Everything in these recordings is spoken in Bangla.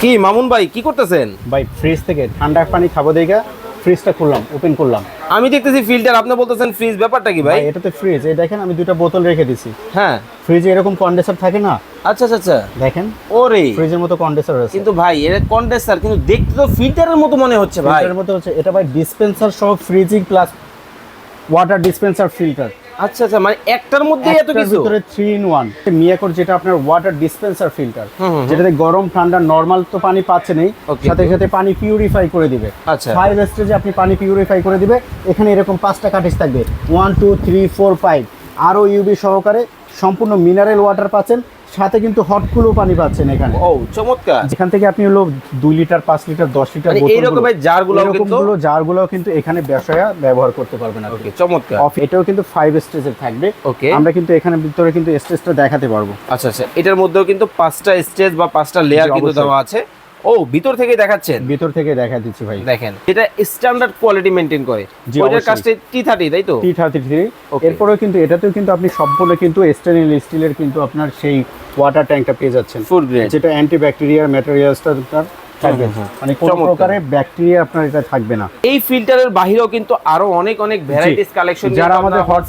কি মামুন ভাই কি করতেছেন? ভাই ফ্রিজ থেকে ঠান্ডা পানি খাব দেখা ফ্রিজটা খুললাম ওপেন করলাম। আমি দেখতেছি ফিল্টার আপনি বলতেছেন ফ্রিজ ব্যাপারটা কি ভাই? এটা তো ফ্রিজ এই দেখেন আমি দুটো বোতল রেখে দিছি। হ্যাঁ। ফ্রিজে এরকম কন্ডেন্সার থাকে না? আচ্ছা আচ্ছা আচ্ছা। দেখেন ওরে। ফ্রিজের মতো কন্ডেন্সার আছে। কিন্তু ভাই এর কন্ডেন্সার কিন্তু দেখতে তো ফিল্টারের মতো মনে হচ্ছে ভাই। ফিল্টারের মতো হচ্ছে এটা ভাই ডিসপেন্সার সহ freezing plus water dispenser filter আচ্ছা আচ্ছা মানে একটার মধ্যে এত কিছু? ভিতরে 3 ইন 1 মিয়াকোর যেটা আপনার ওয়াটার ডিসপেন্সার ফিল্টার যেটাতে গরম ঠান্ডা নরমাল তো পানি পাচ্ছে নেই সাথে সাথে পানি পিউরিফাই করে দিবে। আচ্ছা। ফাইভ স্টেজে আপনি পানি পিউরিফাই করে দিবে এখানে এরকম পাঁচটা কাটিস থাকবে। One two three four five আরও ইউবি সহকারে সম্পূর্ণ মিনারেল ওয়াটার পাচ্ছেন সাথে কিন্তু হট কুলও পানি পাচ্ছেন এখানে। ও চমৎকার। যেখান থেকে আপনি হলো দুই লিটার পাঁচ লিটার দশ লিটার এইরকম এই জারগুলো কিন্তু জারগুলো কিন্তু এখানে ব্যবসায়া ব্যবহার করতে পারবেন আপনি। ওকে চমৎকার। এটাও কিন্তু ফাইভ স্টেজের থাকবে। ওকে। আমরা কিন্তু এখানে ভিতরে কিন্তু স্টেজটা দেখাতে পারব। আচ্ছা আচ্ছা এটার মধ্যেও কিন্তু পাঁচটা স্টেজ বা পাঁচটা লেয়ার কিন্তু দেওয়া আছে। ও ভিতর থেকে দেখাচ্ছেন? ভিতর থেকে দেখা দিচ্ছি ভাই। দেখেন এটা স্ট্যান্ডার্ড কোয়ালিটি মেনটেন করে। জি, ওইটার কাজটা টি থার্টি তাই তো? টি থার্টি থ্রি এরপরেও কিন্তু এটাতেও কিন্তু আপনি কিন্তু স্টেনলেস স্টিলের কিন্তু আপনার সেই ওয়াটার ট্যাঙ্কটা পেয়ে যাচ্ছেন। ফুড গ্রেড যেটা অ্যান্টি ম্যাটেরিয়ালসটা আপনার থাকবে। মানে কোনো চমৎকার। প্রকারের ব্যাকটেরিয়া আপনার এটা থাকবে না। এই ফিল্টারের বাহিরেও কিন্তু আরও অনেক অনেক ভ্যারাইটিস কালেকশন যারা আমাদের হট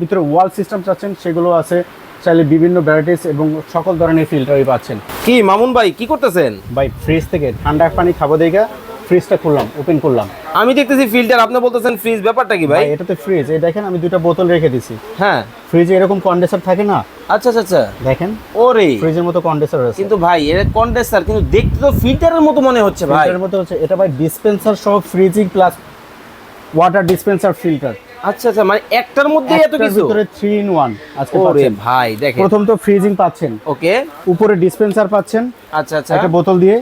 ভিতরে ওয়াল সিস্টেম চাচ্ছেন সেগুলো আছে চাইলে বিভিন্ন ভ্যারাইটিস এবং সকল ধরনের ফিল্টারই পাচ্ছেন। কি মামুন ভাই কি করতেছেন? ভাই ফ্রিজ থেকে ঠান্ডা পানি খাব দেখা ফ্রিজটা খুললাম ওপেন করলাম। আমি দেখতেছি ফিল্টার আপনি বলতেছেন ফ্রিজ ব্যাপারটা কি ভাই? এটা তো ফ্রিজ এই দেখেন আমি দুটো বোতল রেখে দিছি। হ্যাঁ। ফ্রিজে এরকম কন্ডেন্সার থাকে না? আচ্ছা আচ্ছা আচ্ছা। দেখেন ওরে। ফ্রিজের মতো কন্ডেন্সার আছে। কিন্তু ভাই এর কন্ডেন্সার কিন্তু দেখতে তো ফিল্টারের মতো মনে হচ্ছে ভাই। ফিল্টারের মতো হচ্ছে এটা ভাই ডিসপেন্সার সহ freezing plus water dispenser filter আচ্ছা আচ্ছা মানে একটার মধ্যে এত কিছু? ভিতরে থ্রি ইন ওয়ান আজকে ওরে পাচ্ছেন। ভাই দেখেন। প্রথম তো ফ্রিজিং পাচ্ছেন। ওকে। উপরে ডিসপেন্সার পাচ্ছেন। আচ্ছা আচ্ছা। একটা বোতল দিয়ে।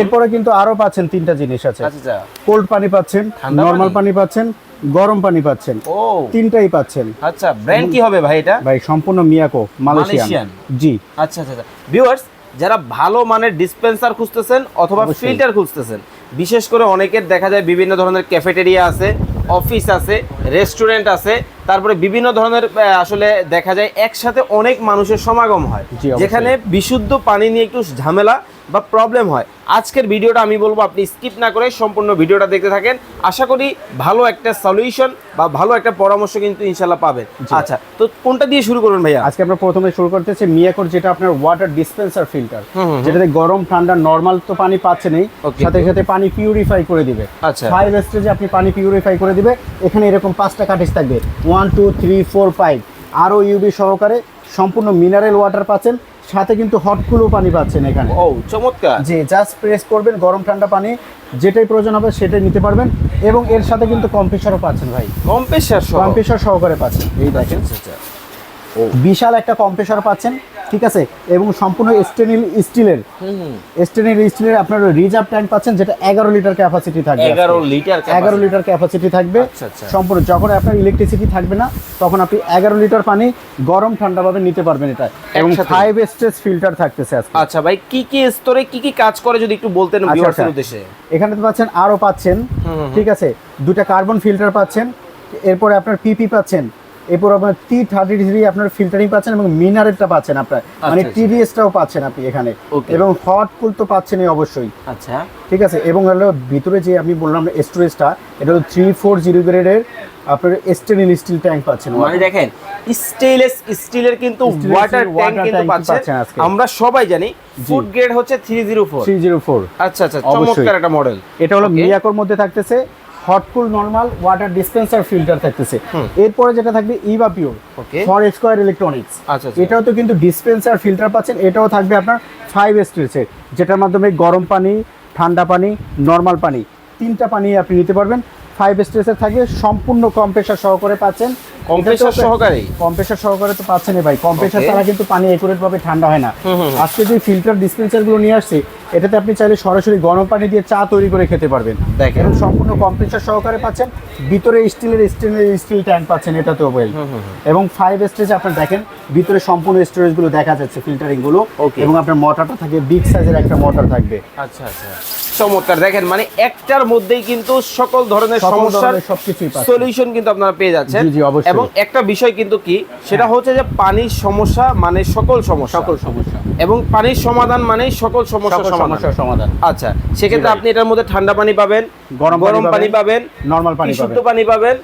এরপরে কিন্তু আরও পাচ্ছেন তিনটা জিনিস আছে। আচ্ছা আচ্ছা। কোল্ড পানি পাচ্ছেন নর্মাল পানি? পাচ্ছেন গরম পানি পাচ্ছেন। ও। তিনটাই পাচ্ছেন। আচ্ছা ব্র্যান্ড কি হবে ভাই এটা? ভাই সম্পূর্ণ মিয়াকো মালয়েশিয়ান? জি। আচ্ছা আচ্ছা আচ্ছা। ভিউয়ার্স যারা ভালো মানের ডিসপেন্সার খুঁজতেছেন অথবা ফিল্টার খুঁজতেছেন বিশেষ করে অনেকের দেখা যায় বিভিন্ন ধরনের ক্যাফেটেরিয়া আছে অফিস আছে রেস্টুরেন্ট আছে তারপরে বিভিন্ন ধরনের আসলে দেখা যায় একসাথে অনেক মানুষের সমাগম হয়। যেখানে বিশুদ্ধ পানি নিয়ে একটু ঝামেলা বা প্রবলেম হয়। আজকের ভিডিওটা আমি বলব আপনি স্কিপ না করে সম্পূর্ণ ভিডিওটা দেখতে থাকেন। আশা করি ভালো একটা সলিউশন বা ভালো একটা পরামর্শ কিন্তু ইনশাল্লাহ পাবেন। আচ্ছা তো কোনটা দিয়ে শুরু করবেন ভাইয়া? আজকে আমরা প্রথমে শুরু করতেছি মিয়াকোর যেটা আপনার ওয়াটার ডিসপেন্সার ফিল্টার। যেটাতে গরম ঠান্ডা নর্মাল তো পানি পাচ্ছে নেই। সাথে সাথে পানি পিউরিফাই করে দিবে। আচ্ছা। ফাইভ স্টেজে আপনি পানি পিউরিফাই করে দিবে। এখানে এরকম পাঁচটা কাটিস থাকবে। One two three four five আরও ইউবি সহকারে সম্পূর্ণ মিনারেল ওয়াটার পাচ্ছেন। সাথে কিন্তু হট কুলও পানি পাচ্ছেন এখানে। ও চমৎকার। জি জাস্ট প্রেস করবেন গরম ঠান্ডা পানি যেটাই প্রয়োজন হবে সেটাই নিতে পারবেন। এবং এর সাথে কিন্তু কম্প্রেসারও পাচ্ছেন ভাই। কম্প্রেসার সহ কম্প্রেসার সহকারে পাচ্ছেন। এই দেখেন। আচ্ছা। বিশাল একটা কম্প্রেসার পাচ্ছেন। ঠিক আছে? এবং সম্পূর্ণ স্টেনিল স্টিলের। স্টেনিল স্টিলের আপনার রিজার্ভ ট্যাঙ্ক পাচ্ছেন যেটা এগারো লিটার ক্যাপাসিটি থাকবে এগারো লিটার এগারো লিটার ক্যাপাসিটি থাকবে। আচ্ছা, আচ্ছা। সম্পূর্ণ যখন আপনার ইলেকট্রিসিটি থাকবে না তখন আপনি এগারো লিটার পানি গরম ঠান্ডা ভাবে নিতে পারবেন এটা। এবং ফাইভ স্টেজ ফিল্টার থাকতেছে আচ্ছা ভাই কি কি স্তরে কি কি কাজ করে যদি একটু বলতেন আচ্ছা, ভিউয়ার্সের। উদ্দেশ্যে? এখানে তো পাচ্ছেন আরও পাচ্ছেন ঠিক আছে? দুটা কার্বন ফিল্টার পাচ্ছেন এরপরে আপনার পিপি পাচ্ছেন এরপর আপনার টি থার্টি থ্রি আপনার ফিল্টারিং পাচ্ছেন এবং মিনারেলটা পাচ্ছেন আপনার। মানে আচ্ছা। টিডিএসটাও পাচ্ছেন আপনি এখানে। এবং হট কুল তো পাচ্ছেনই অবশ্যই। আচ্ছা। ঠিক আছে? এবং হলো ভিতরে যে আমি বললাম স্টোরেজটা এটা হলো থ্রি ফোর জিরো গ্রেডের আপনার স্টেনলেস স্টিল ট্যাঙ্ক পাচ্ছেন। মানে দেখেন স্টেইনলেস স্টিলের কিন্তু ওয়াটার ট্যাঙ্ক কিন্তু পাচ্ছেন। আমরা সবাই জানি ফুড গ্রেড হচ্ছে 304 থ্রি জিরো ফোর আচ্ছা আচ্ছা চমৎকার একটা মডেল এটা হলো. মিয়াকোর মধ্যে থাকতেছে। Hot cool normal water dispenser filter থাকতেছে। এরপরে যেটা থাকবে Eva pure. Four square electronics এটাও তো কিন্তু ডিসপেন্সার ফিল্টার পাচ্ছেন এটাও থাকবে আপনার ফাইভ স্টেজের যেটার মাধ্যমে গরম পানি ঠান্ডা পানি নর্মাল পানি তিনটা পানি আপনি নিতে পারবেন। ফাইভ স্টেজের থাকবে সম্পূর্ণ কম্প্রেসার সহকারে পাচ্ছেন। কম্প্রেসার সহকারে কম্প্রেসার সহকারে তো পাচ্ছেনই ভাই কম্প্রেসার ছাড়া কিন্তু পানি একুরেট ভাবে ঠান্ডা হয় না। আজকে যে ফিল্টার ডিসপেন্সারগুলো নিয়ে আসছে এটাতে আপনি চাইলে সরাসরি গরম পানি দিয়ে চা তৈরি করে খেতে পারবেন। দেখেন। এবং সম্পূর্ণ কম্প্রেসার সহকারে পাচ্ছেন। ভিতরে স্টিলের স্টিলের স্টিল ট্যাঙ্ক পাচ্ছেন এটাতেও ওয়েল। এবং ফাইভ স্টেজ আপনার দেখেন ভিতরে সম্পূর্ণ স্টোরেজগুলো দেখা যাচ্ছে ফিল্টারিংগুলো এবং আপনার মোটরটা থাকে বিগ সাইজের একটা মোটর থাকবে। আচ্ছা আচ্ছা। চমৎকার। দেখেন মানে একটার মধ্যেই কিন্তু সকল ধরনের সমস্যার সলিউশন কিন্তু আপনারা পেয়ে যাচ্ছেন। এবং একটা বিষয় কিন্তু কি সেটা হচ্ছে যে পানির সমস্যা মানে সকল সমস্যা। সকল সমস্যা। এবং পানির সমাধান মানে সকল সমস্যার সমস্যার সমাধান। আচ্ছা সেক্ষেত্রে। আপনি এটার মধ্যে ঠান্ডা পানি পাবেন গরম পানি গরম পানি পাবেন নর্মাল পানি পাবেন। পানি পাবেন।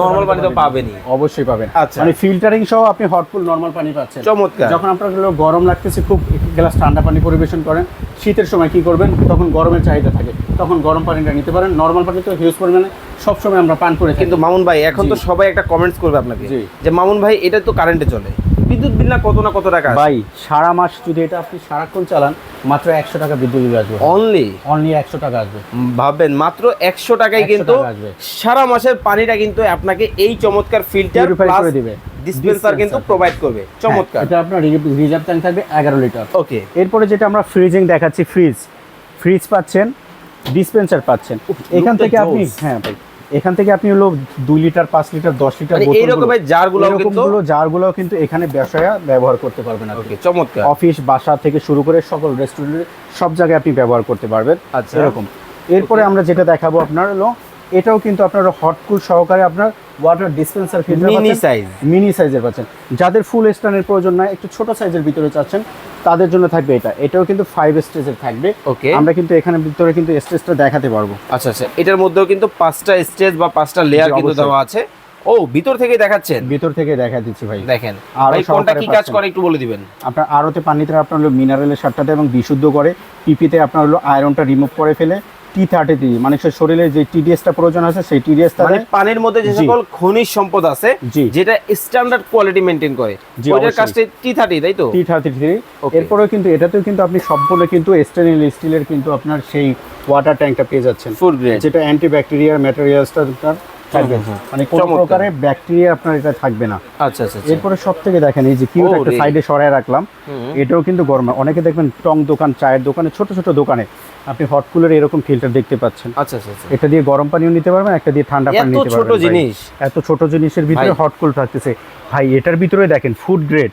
নর্মাল পানি তো পাবেনই। অবশ্যই পাবেন। আচ্ছা। মানে ফিল্টারিং সহ আপনি হটফুল নর্মাল পানি পাচ্ছেন। চমৎকার। যখন আপনার গরম লাগতেছে খুব গ্লাস ঠান্ডা পানি পরিবেশন করেন শীতের সময় কি করবেন? তখন গরমের চাহিদা থাকে। তখন গরম পানিটা নিতে পারেন। নর্মাল পানি তো হিউজ পরিমাণে সবসময় আমরা পান করে কিন্তু মামুন ভাই এখন তো সবাই একটা কমেন্টস করবে আপনাকে যে মামুন ভাই এটা তো কারেন্টে চলে। বিদ্যুৎ বিল না কত না কত টাকা ভাই সারা মাস যদি এটা আপনি সারাক্ষণ চালান মাত্র একশো টাকা বিদ্যুৎ বিল আসবে। অনলি অনলি একশো টাকা আসবে। ভাববেন মাত্র একশো টাকায় কিন্তু আসবে। সারা মাসের পানিটা কিন্তু আপনাকে এই চমৎকার ফিল্টার প্লাস দিবে। ডিসপেন্সার কিন্তু প্রোভাইড করবে। চমৎকার। হ্যাঁ, এটা আপনার রিজার্ভ ট্যাঙ্ক থাকবে এগারো লিটার ওকে এরপরে যেটা আমরা ফ্রিজিং দেখাচ্ছি ফ্রিজ ফ্রিজ পাচ্ছেন ডিসপেন্সার পাচ্ছেন। এখান থেকে আপনি হ্যাঁ ভাই এখান থেকে আপনি হলো দুই লিটার পাঁচ লিটার দশ লিটার মানে এই রকমের জারগুলো কিন্তু গুলো জারগুলো কিন্তু এখানে ব্যবসায়া ব্যবহার করতে পারবেন আপনি। চমৎকার। অফিস বাসা থেকে শুরু করে সকল রেস্টুরেন্ট সব জায়গায় আপনি ব্যবহার করতে পারবেন। আচ্ছা। এরকম। এরপরে আমরা যেটা দেখাবো আপনার হলো এটাও কিন্তু আপনার হট কুল সহকারে আপনার water dispenser filter Mini size। Mini সাইজের পাচ্ছেন। যাদের ফুল স্ট্যান্ডের প্রয়োজন নাই একটু ছোট সাইজের ভিতরে চাচ্ছেন তাদের জন্য থাকবে এটা। এটাও কিন্তু ফাইভ স্টেজের থাকবে। Okay. আমরা কিন্তু এখানে ভিতরে কিন্তু স্টেজটা দেখাতে পারব। আচ্ছা আচ্ছা। এটার মধ্যেও কিন্তু পাঁচটা স্টেজ বা পাঁচটা লেয়ার কিন্তু দেওয়া আছে। ও ভিতর থেকে দেখাচ্ছেন? ভিতর থেকে দেখা দিচ্ছি ভাই। দেখেন। আর কোনটা কি কাজ করে একটু বলে দিবেন। আপনার আরতে পানিতে আপনার হলো মিনারেলের সারটাতে এবং বিশুদ্ধ করে পিপিতে আপনার হলো আয়রনটা রিমুভ করে ফেলে টি থার্টি থ্রি মানুষের শরীরে যে টিডিএসটা প্রয়োজন আছে সেই টিডিএসটা মানে পানির মধ্যে যে সকল খনিজ সম্পদ আছে যেটা স্ট্যান্ডার্ড কোয়ালিটি মেনটেন করে। ওইটার অবশ্যই। টি থার্টি তাই তো? টি থার্টি থ্রি এরপরেও কিন্তু এটাতেও কিন্তু আপনি সম্পূর্ণ কিন্তু স্টেনলেস স্টিলের কিন্তু আপনার সেই ওয়াটার ট্যাঙ্কটা পেয়ে যাচ্ছেন। ফুল গ্রেড যেটা অ্যান্টি ব্যাকটেরিয়ার ম্যাটেরিয়ালসটা থাকবে মানে কোনো প্রকারের ব্যাকটেরিয়া আপনার এটা থাকবে না আচ্ছা আচ্ছা আচ্ছা। এরপরে সব থেকে দেখেন এই যে কিউট একটা সাইডে সরায় রাখলাম এটাও কিন্তু গরম অনেকে দেখবেন টং দোকান চায়ের দোকানে ছোট ছোট দোকানে আপনি হট কুলের এরকম ফিল্টার দেখতে পাচ্ছেন আচ্ছা আচ্ছা আচ্ছা। এটা দিয়ে গরম পানিও নিতে পারবেন একটা দিয়ে ঠান্ডা পানি নিতে পারবেন ভাই। জিনিস। এত ছোট জিনিসের ভিতরে। হট কুল থাকতেছে ভাই এটার ভিতরে দেখেন ফুড গ্রেড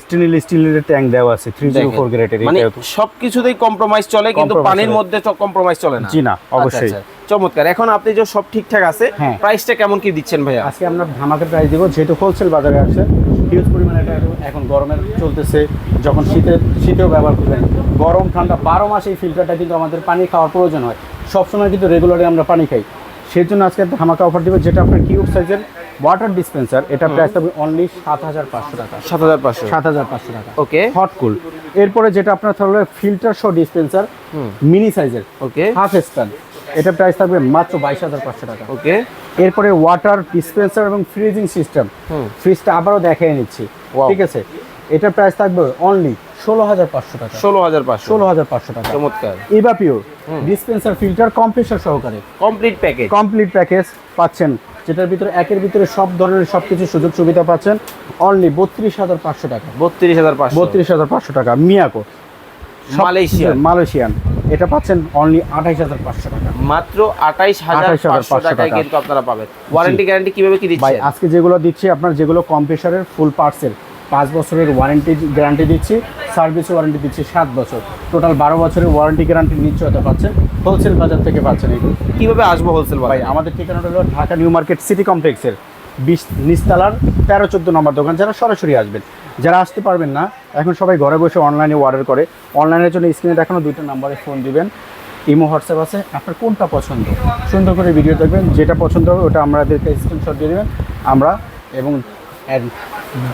স্টেনলেস স্টিলের ট্যাঙ্ক দেওয়া আছে থ্রি জিরো দেখেন, ফোর গ্রেডের মানে সবকিছুতেই কম্প্রোমাইজ চলে কিন্তু পানির। মধ্যে কম্প্রোমাইজ চলে না জি না, আচ্ছা, অবশ্যই। চমৎকার। এখন আপনি যে সব ঠিকঠাক আছে হ্যাঁ। প্রাইসটা কেমন কি দিচ্ছেন ভাইয়া? আজকে আমরা ধামাকা প্রাইস দিব যেহেতু হোলসেল বাজারে আসছে হিউজ পরিমাণে এটা এখন- গরমের চলতেছে যখন শীতে শীতেও ব্যবহার করবেন। গরম ঠান্ডা বারো মাস এই ফিল্টারটা কিন্তু আমাদের পানি খাওয়ার প্রয়োজন হয়। সবসময় কিন্তু রেগুলারলি আমরা পানি খাই। সেই জন্য আজকে ধামাকা অফার দিব যেটা আপনার কিউব সাইজের ওয়াটার ডিসপেন্সার এটা প্রাইস থাকবে অনলি সাত হাজার পাঁচশো টাকা। সাত হাজার পাঁচশো। সাত হাজার পাঁচশো টাকা। ওকে হট কুল এরপরে যেটা আপনার থাকবে ফিল্টার শো ডিসপেন্সার মিনি সাইজের ওকে হাফ স্ট্যান্ড এটা প্রাইস থাকবে মাত্র বাইশ হাজার পাঁচশো টাকা। ওকে। এরপরে ওয়াটার ডিসপেন্সার এবং ফ্রিজিং সিস্টেম ফ্রিজটা আবারও দেখিয়ে নিচ্ছি. ঠিক আছে? এটার প্রাইস থাকবে অনলি ষোলো হাজার পাঁচশো টাকা। ষোলো হাজার পাঁচশো। ষোলো হাজার পাঁচশো টাকা। চমৎকার। Eva pure dispenser filter compressor সহকারে। কমপ্লিট প্যাকেজ কমপ্লিট প্যাকেজ পাচ্ছেন। যেটার ভিতরে একের ভিতরে সব ধরনের সব কিছু সুযোগ সুবিধা পাচ্ছেন। অনলি বত্রিশ হাজার পাঁচশো টাকা। বত্রিশ হাজার পাঁচশো। বত্রিশ হাজার পাঁচশো টাকা। Miyako Malaysian. মালয়েশিয়ান। এটা পাচ্ছেন অনলি আঠাইশ হাজার পাঁচশো টাকা। মাত্র আটাইশ হাজার পাঁচশো টাকায় টাকা। কিন্তু আপনারা পাবেন। ওয়ারেন্টি গ্যারান্টি কীভাবে কি ভাই দিচ্ছেন? আজকে যেগুলো দিচ্ছি আপনার যেগুলো কম্প্রেসারের ফুল পার্সেল পাঁচ বছরের ওয়ারেন্টি গ্যারান্টি দিচ্ছি সার্ভিস ওয়ারেন্টি দিচ্ছি সাত বছর। টোটাল বারো বছরের ওয়ারেন্টি গ্যারান্টি নিশ্চয়তা পাচ্ছেন। হোলসেল বাজার থেকে পাচ্ছেন এগুলো। কীভাবে আসব হোলসেল ভাই ভাই আমাদের ঠিকানাটা হলো ঢাকা নিউ মার্কেট সিটি কমপ্লেক্সের বিশ নিস্তালার তেরো চোদ্দ নম্বর দোকান। যারা সরাসরি আসবেন যারা আসতে পারবেন না এখন সবাই ঘরে বসে অনলাইনে অর্ডার করে। অনলাইনের জন্য স্ক্রিনে দেখানো দুইটা নাম্বারে ফোন দিবেন। ইমো হোয়াটসঅ্যাপ আছে। আপনার কোনটা পছন্দ? সুন্দর করে ভিডিও দেখবেন। যেটা পছন্দ হবে ওটা আমাদেরকে স্ক্রিনশট দিয়ে দেবেন। আমরা এবং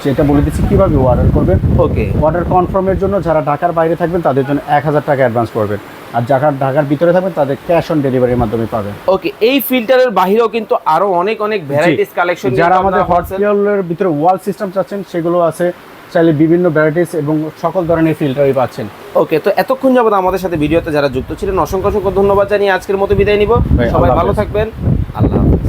যেটা বলে দিচ্ছি কীভাবে অর্ডার করবেন। ওকে অর্ডার কনফার্মের জন্য যারা ঢাকার বাইরে থাকবেন তাদের জন্য এক হাজার টাকা অ্যাডভান্স করবেন আর যারা ঢাকার ভিতরে থাকবেন তাদের ক্যাশ অন ডেলিভারির মাধ্যমে পাবেন। ওকে এই ফিল্টারের বাহিরেও কিন্তু আরও অনেক অনেক ভ্যারাইটিস কালেকশন যারা আমাদের হটস্পেলের ভিতরে ওয়াল সিস্টেম চাচ্ছেন সেগুলো আছে। চাইলে বিভিন্ন ভ্যারাইটিস এবং সকল ধরনের ফিল্টারই পাচ্ছেন। ওকে তো এতক্ষণ যাবত আমাদের সাথে ভিডিওতে যারা যুক্ত ছিলেন অসংখ্য অসংখ্য ধন্যবাদ জানিয়ে আজকের মতো বিদায় নিব। সবাই ভালো থাকবেন। আল্লাহ